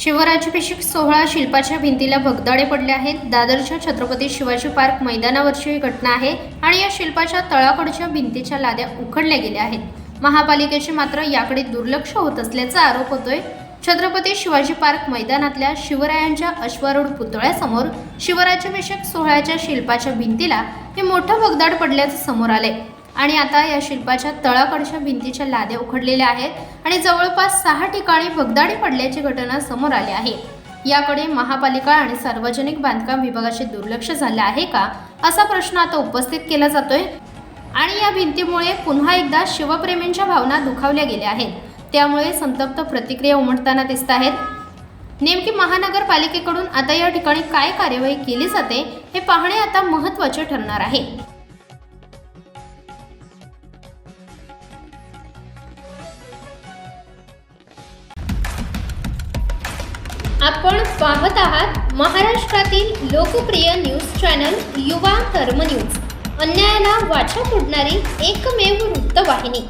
शिवराज्याभिषेक सोहळा शिल्पाच्या भिंतीला भगदाडे पडले आहेत. दादरच्या छत्रपती शिवाजी पार्क मैदानावरची ही घटना आहे आणि या शिल्पाच्या तळाकडच्या भिंतीच्या लाद्या उखडल्या गेल्या आहेत. महापालिकेचे मात्र याकडे दुर्लक्ष होत असल्याचा आरोप होतोय. छत्रपती शिवाजी पार्क मैदानातल्या शिवरायांच्या अश्वारूढ पुतळ्यासमोर शिवराज्याभिषेक सोहळ्याच्या शिल्पाच्या भिंतीला हे मोठं भगदाड पडल्याचं समोर आले आणि आता या शिल्पाच्या तळाकडच्या भिंतीच्या लाद्या उखडलेल्या आहेत आणि जवळपास सहा ठिकाणी भगदाडी पडल्याची घटना समोर आली आहे. याकडे महापालिका आणि सार्वजनिक बांधकाम विभागाचे दुर्लक्ष झाले आहे का असा प्रश्न आता उपस्थित केला जातोय. आणि या भिंतीमुळे पुन्हा एकदा शिवप्रेमींच्या भावना दुखावल्या गेल्या आहेत. त्यामुळे संतप्त प्रतिक्रिया उमटताना दिसत आहेत. नेमकी महानगरपालिकेकडून आता या ठिकाणी काय कार्यवाही केली जाते हे पाहणे आता महत्त्वाचे ठरणार आहे. आपण पाहत आहात महाराष्ट्रातील लोकप्रिय न्यूज चॅनल युवा कर्मन्यूज अन्यायाला वाचा फोडणारी एकमेव वृत्तवाहिनी.